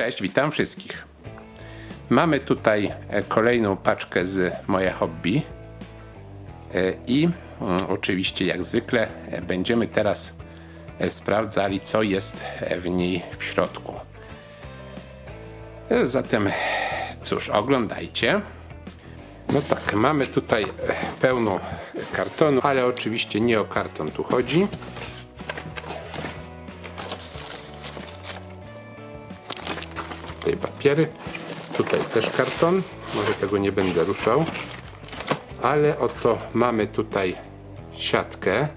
Cześć, witam wszystkich. Mamy tutaj e, kolejną paczkę z moje hobby. E, I mm, oczywiście, jak zwykle, e, będziemy teraz sprawdzali, co jest w niej w środku. Zatem, cóż, oglądajcie. No tak, mamy tutaj pełno kartonu, ale oczywiście nie o karton tu chodzi. Tutaj papiery, tutaj też karton, może tego nie będę ruszał. Ale oto mamy tutaj siatkę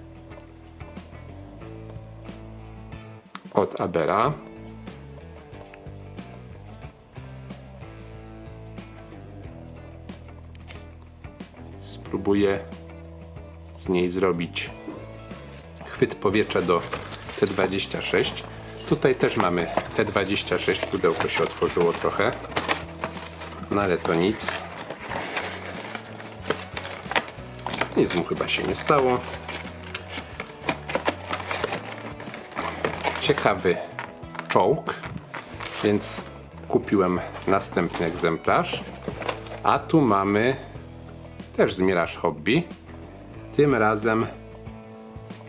od Abera. Spróbuję z niej zrobić chwyt powietrza do T26. Tutaj też mamy T26, pudełko się otworzyło trochę, no ale to nic. Nic mu chyba się nie stało. Ciekawy czołg, więc kupiłem następny egzemplarz. A tu mamy też zmierzacz hobby. Tym razem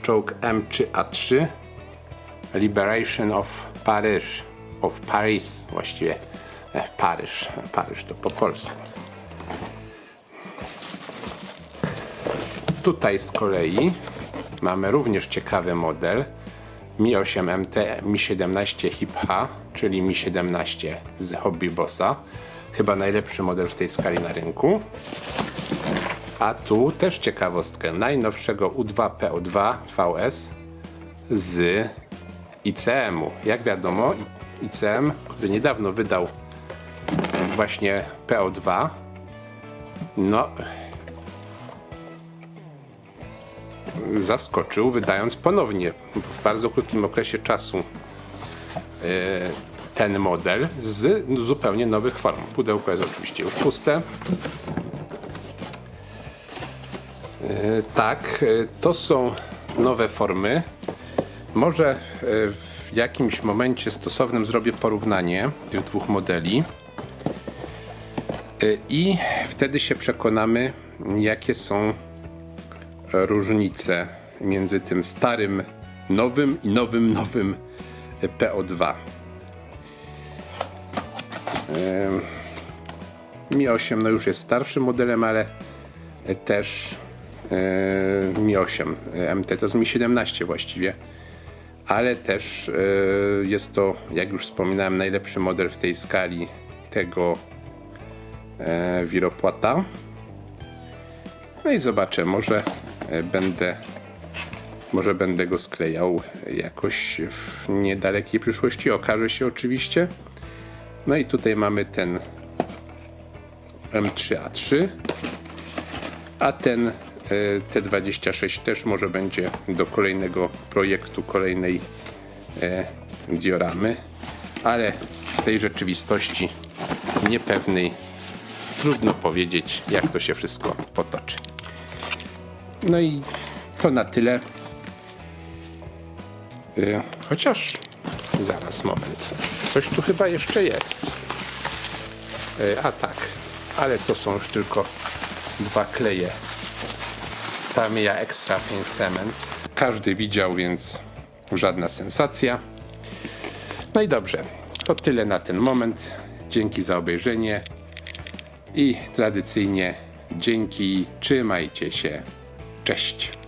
czołg M3A3 Liberation of Paris. Of Paris właściwie. E, Paryż. Paryż to po polsku. Tutaj z kolei mamy również ciekawy model Mi 8 MT Mi 17 Hip H, czyli Mi 17 z Hobby Bossa. Chyba najlepszy model w tej skali na rynku. A tu też ciekawostkę najnowszego U2PO2 VS z ICM-u. Jak wiadomo, ICM, który niedawno wydał właśnie PO2, no zaskoczył, wydając ponownie w bardzo krótkim okresie czasu e, ten model z zupełnie nowych form. Pudełko jest oczywiście już puste. E, Tak, e, to są nowe formy. Może e, w jakimś momencie stosownym zrobię porównanie tych dwóch modeli E, i wtedy się przekonamy, jakie są różnice między tym starym, nowym i nowym, nowym PO2. Em, Mi 8 no już jest starszym modelem, ale też e, Mi 8 MT to jest Mi 17 właściwie, ale też e, jest to, jak już wspominałem, najlepszy model w tej skali tego e, wiropłata. No i zobaczę, może e, będę może będę go sklejał jakoś w niedalekiej przyszłości. Okaże się oczywiście. No i tutaj mamy ten M3A3, a ten T26 też może będzie do kolejnego projektu, kolejnej e, dioramy, ale w tej rzeczywistości niepewnej trudno powiedzieć, jak to się wszystko potoczy. No i to na tyle. Y, Chociaż zaraz moment. Coś tu chyba jeszcze jest. A tak, ale to są już tylko dwa kleje. Tamiya Extra Thin Cement. Każdy widział, więc żadna sensacja. No i dobrze, to tyle na ten moment. Dzięki za obejrzenie i tradycyjnie dzięki, trzymajcie się. Cześć.